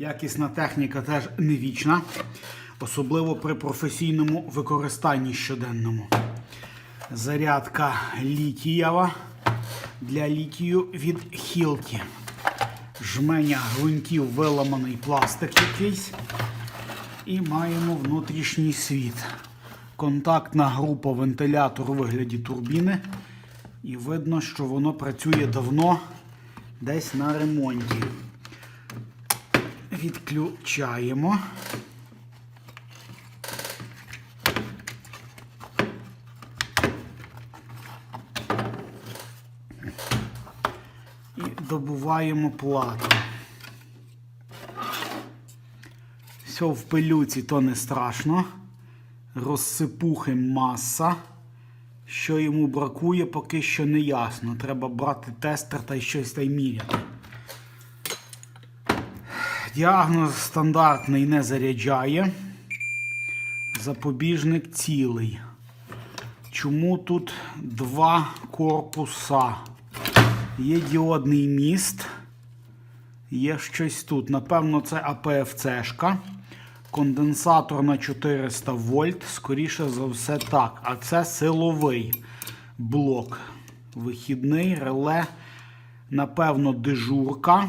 Якісна техніка теж не вічна, особливо при професійному використанні щоденному. Зарядка літієва для літію від Хілті. Жменя гвинтів виламаний пластик якийсь. І маємо внутрішній світ. Контактна група вентилятор у вигляді турбіни. І видно, що воно працює давно десь на ремонті. Відключаємо. І добуваємо плату. Все в пилюці, то не страшно. Розсипухи маса. Що йому бракує, поки що не ясно. Треба брати тестер та й щось та й міряти. Діагноз стандартний не заряджає. Запобіжник цілий. Чому тут два корпуса? Є діодний міст. Є щось тут. Напевно, це АПФЦшка. Конденсатор на 400 вольт. Скоріше за все так. А це силовий блок. Вихідний реле. Напевно, дежурка.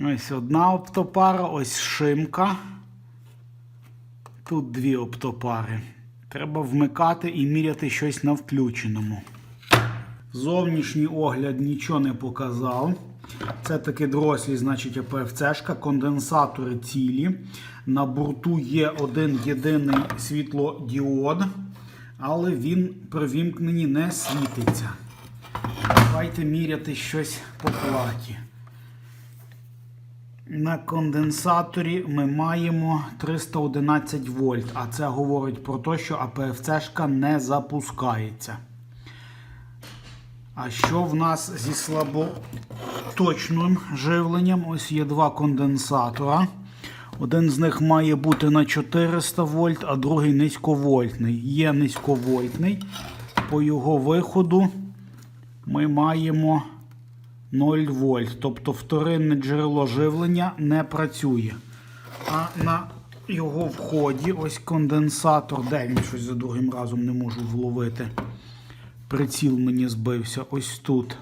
Ось одна оптопара, ось шимка. Тут дві оптопари. Треба вмикати і міряти щось на включеному. Зовнішній огляд нічого не показав. Це таки дрослі, значить, АПФЦшка, конденсатори цілі. На борту є один єдиний світлодіод, але він при вімкненні не світиться. Давайте міряти щось по платі. На конденсаторі ми маємо 311 вольт, а це говорить про те, що АПФЦшка не запускається. А що в нас зі слаботочним живленням? Ось є два конденсатора. Один з них має бути на 400 вольт, а другий низьковольтний. Є низьковольтний. По його виходу ми маємо 0 вольт. Тобто вторинне джерело живлення не працює. А на його вході ось конденсатор, де він щось за другим разом не можу вловити. Приціл мені збився ось тут.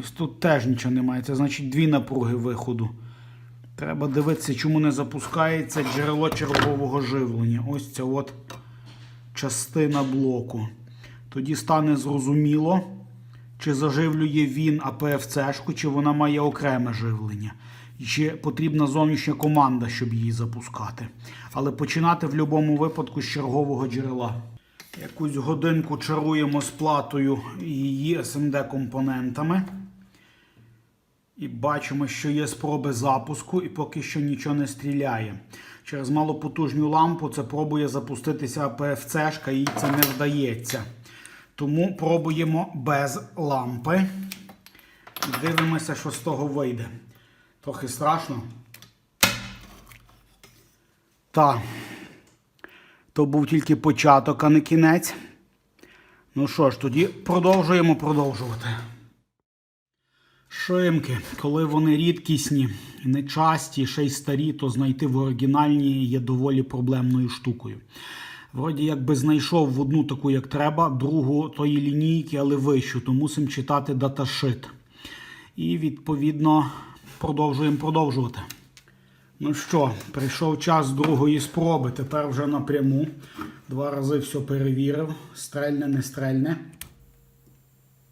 Ось тут теж нічого немає. Це значить дві напруги виходу. Треба дивитися, чому не запускається джерело чергового живлення. Ось ця от частина блоку. Тоді стане зрозуміло, чи заживлює він АПФЦшку, чи вона має окреме живлення. І чи потрібна зовнішня команда, щоб її запускати. Але починати в будь-якому випадку з чергового джерела. Якусь годинку чаруємо з платою її SMD компонентами. І бачимо, що є спроби запуску, і поки що нічого не стріляє. Через малопотужну лампу це пробує запуститися АПФЦшка, їй це не вдається. Тому пробуємо без лампи. Дивимося, що з того вийде. Трохи страшно. Так. То був тільки початок, а не кінець. Ну що ж, тоді продовжуємо продовжувати. Шимки, коли вони рідкісні, нечасті, ще й старі, то знайти в оригінальній є доволі проблемною штукою. Вроді якби знайшов в одну таку, як треба, другу тої лінійки, але вищу, то мусимо читати даташит. І відповідно продовжуємо продовжувати. Ну що, прийшов час другої спроби. Тепер вже напряму. Два рази все перевірив. Стрельне, не стрельне.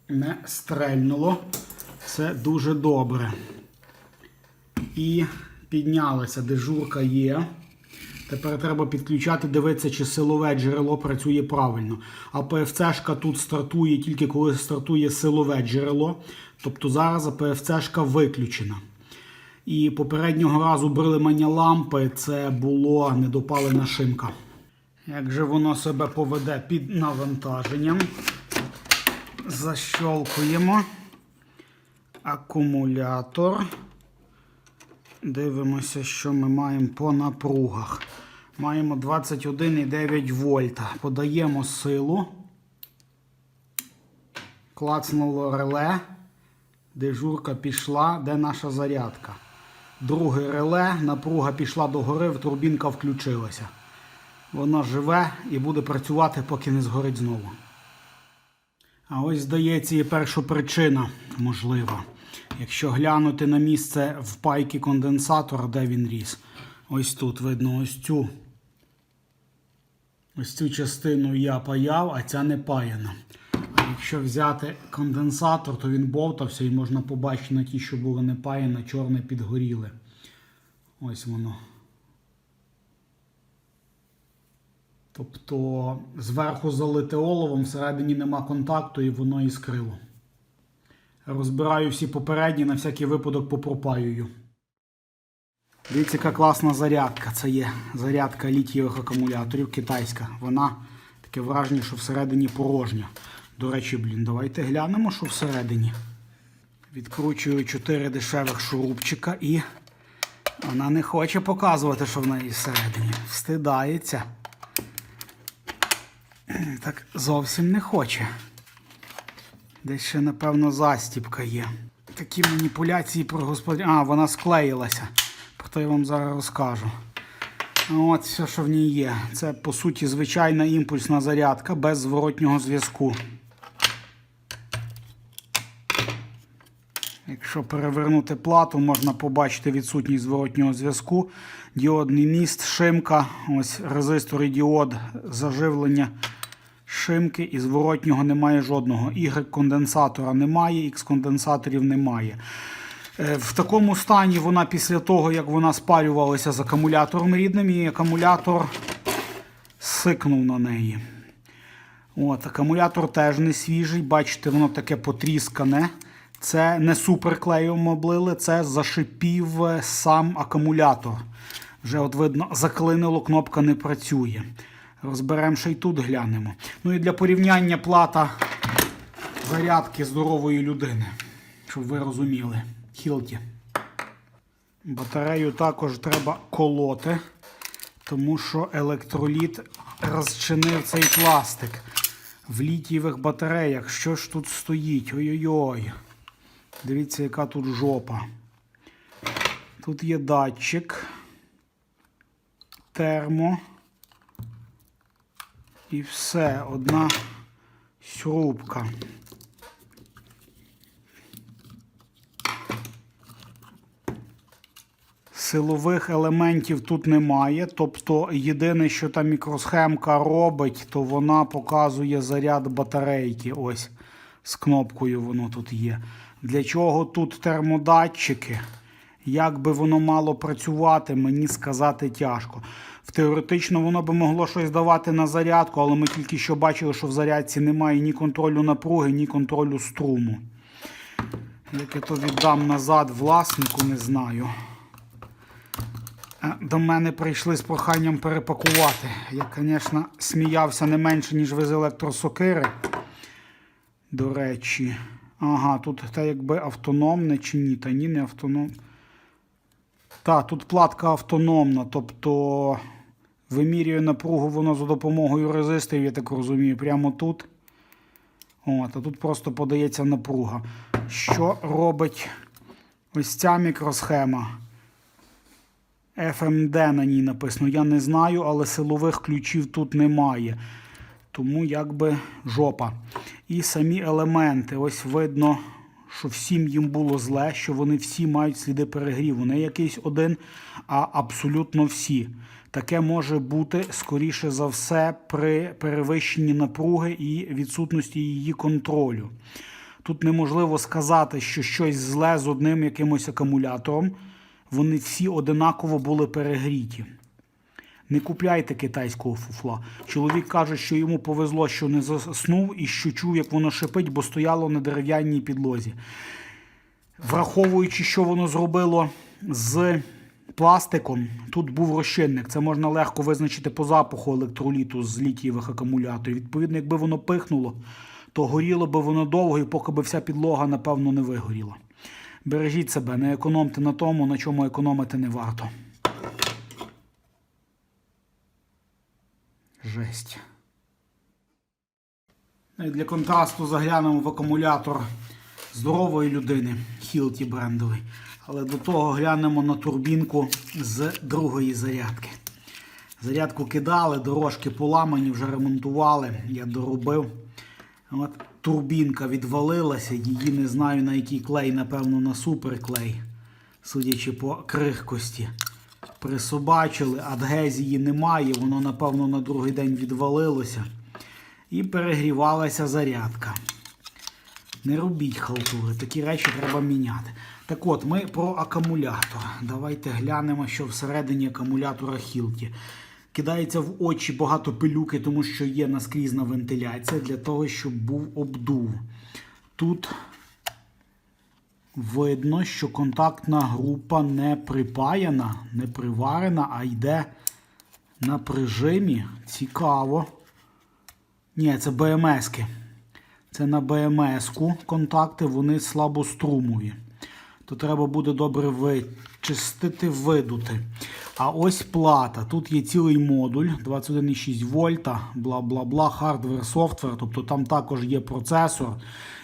Не стрельнуло. Це дуже добре. І піднялася. Дежурка є. Тепер треба підключати, дивитися, чи силове джерело працює правильно. А ПФЦшка тут стартує тільки коли стартує силове джерело. Тобто зараз ПФЦшка виключена. І попереднього разу брилимання лампи це було недопалена шимка. Як же воно себе поведе під навантаженням? Защолкуємо. Акумулятор. Дивимося, що ми маємо по напругах. Маємо 21,9 вольта. Подаємо силу. Клацнуло реле. Дежурка пішла, де наша зарядка. Друге реле, напруга пішла догори, турбінка включилася. Вона живе і буде працювати, поки не згорить знову. А ось, здається, і перша причина можлива. Якщо глянути на місце впайки конденсатора, де він ріс. Ось тут видно ось цю. Ось цю частину я паяв, а ця не паяна. А якщо взяти конденсатор, то він бовтався і можна побачити на ті, що були не паяні, чорне підгоріли. Ось воно. Тобто зверху залите оловом, всередині нема контакту і воно іскрило. Розбираю всі попередні, на всякий випадок попропаюю. Дивіться, яка класна зарядка. Це є зарядка літієвих акумуляторів китайська. Вона таке враження, що всередині порожня. До речі, блін, давайте глянемо, що всередині. Відкручую 4 дешевих шурупчика і вона не хоче показувати, що в неї всередині. Встидається. Так зовсім не хоче. Десь ще, напевно, застіпка є. Такі маніпуляції про господар... А, вона склеїлася. Про то я вам зараз розкажу. От все, що в ній є. Це, по суті, звичайна імпульсна зарядка без зворотнього зв'язку. Якщо перевернути плату, можна побачити відсутність зворотнього зв'язку. Діодний міст, шимка, ось резистор і діод заживлення шимки і зворотнього немає жодного. Y-конденсатора немає, X-конденсаторів немає. Е, В такому стані вона після того, як вона спарювалася з акумулятором рідним, і акумулятор сикнув на неї. От, Акумулятор теж не свіжий, бачите, воно таке потріскане. Це не суперклеєм облили, це зашипів е, сам акумулятор. Вже от видно, заклинило, кнопка не працює. Розберемо ще й тут глянемо. Ну і для порівняння плата зарядки здорової людини, щоб ви розуміли. Хілті. Батарею також треба колоти, тому що електроліт розчинив цей пластик. В літієвих батареях. Що ж тут стоїть? Ой-ой-ой. Дивіться, яка тут жопа. Тут є датчик, термо. І все, одна срубка. Силових елементів тут немає. Тобто єдине, що та мікросхемка робить, то вона показує заряд батарейки. Ось з кнопкою воно тут є. Для чого тут термодатчики? Як би воно мало працювати, мені сказати тяжко. Теоретично воно би могло щось давати на зарядку, але ми тільки що бачили, що в зарядці немає ні контролю напруги, ні контролю струму. Як я то віддам назад власнику, не знаю. Е, До мене прийшли з проханням перепакувати. Я, звісно, сміявся не менше, ніж ви з електросокири. До речі. Ага, тут те якби автономне чи ні, та ні, не автономне. Так, тут платка автономна, тобто вимірює напругу воно за допомогою резисторів, я так розумію, прямо тут. От, А тут просто подається напруга. Що робить ось ця мікросхема? FMD на ній написано. Я не знаю, але силових ключів тут немає. Тому якби жопа. І самі елементи. Ось видно, що всім їм було зле, що вони всі мають сліди перегріву. Не якийсь один, а абсолютно всі. Таке може бути, скоріше за все, при перевищенні напруги і відсутності її контролю. Тут неможливо сказати, що щось зле з одним якимось акумулятором. Вони всі одинаково були перегріті. Не купляйте китайського фуфла. Чоловік каже, що йому повезло, що не заснув і що чув, як воно шипить, бо стояло на дерев'яній підлозі. Враховуючи, що воно зробило з пластиком, тут був розчинник. Це можна легко визначити по запаху електроліту з літієвих акумуляторів. Відповідно, якби воно пихнуло, то горіло би воно довго і поки би вся підлога, напевно, не вигоріла. Бережіть себе, не економте на тому, на чому економити не варто. Жесть. Ну Для контрасту заглянемо в акумулятор здорової людини, Хілті брендовий. Але до того глянемо на турбінку з другої зарядки. Зарядку кидали, дорожки поламані, вже ремонтували, я доробив. От турбінка відвалилася, її не знаю на який клей, напевно, на суперклей, судячи по крихкості. Присобачили, адгезії немає, воно, напевно, на другий день відвалилося. І перегрівалася зарядка. Не робіть халтури, такі речі треба міняти. Так от, ми про акумулятор. Давайте глянемо, що всередині акумулятора Хілті. Кидається в очі багато пилюки, тому що є наскрізна вентиляція для того, щоб був обдув. Тут видно, що контактна група не припаяна, не приварена, а йде на прижимі. Цікаво. Ні, це БМС-ки. Це на БМС-ку контакти, вони слабострумові. То треба буде добре вичистити, видути. А ось плата. Тут є цілий модуль 21,6 вольта, бла бла бла, хардвер, софтвер. Тобто там також є процесор,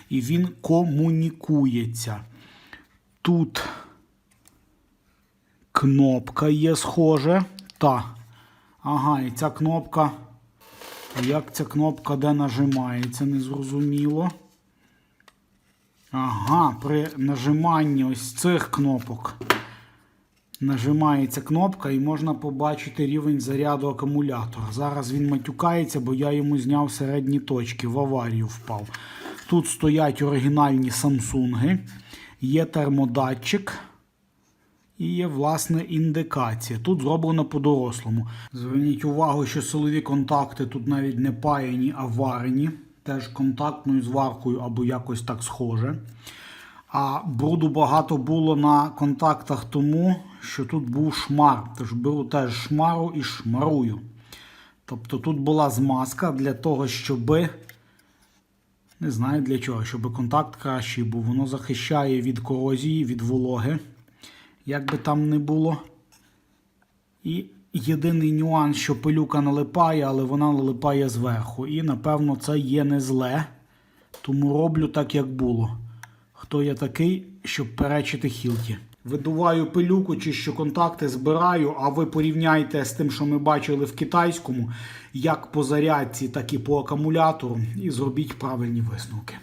і він комунікується. Тут кнопка є схоже. Та. Ага, і ця кнопка. Як ця кнопка де нажимається, незрозуміло. Ага, при нажиманні ось цих кнопок нажимається кнопка і можна побачити рівень заряду акумулятора. Зараз він матюкається, бо я йому зняв середні точки, в аварію впав. Тут стоять оригінальні Samsung, є термодатчик. І є, власне, індикація. Тут зроблено по-дорослому. Зверніть увагу, що силові контакти тут навіть не паяні, а варені. Теж контактною зваркою або якось так схоже. А бруду багато було на контактах тому, що тут був шмар. Тож беру теж шмару і шмарую. Тобто тут була змазка для того, щоби. Не знаю для чого, щоб контакт кращий був. Воно захищає від корозії, від вологи як би там не було. І єдиний нюанс, що пилюка налипає, але вона налипає зверху. І, напевно, це є не зле. Тому роблю так, як було. Хто я такий, щоб перечити хілті. Видуваю пилюку, чищу контакти, збираю, а ви порівняйте з тим, що ми бачили в китайському, як по зарядці, так і по акумулятору, і зробіть правильні висновки.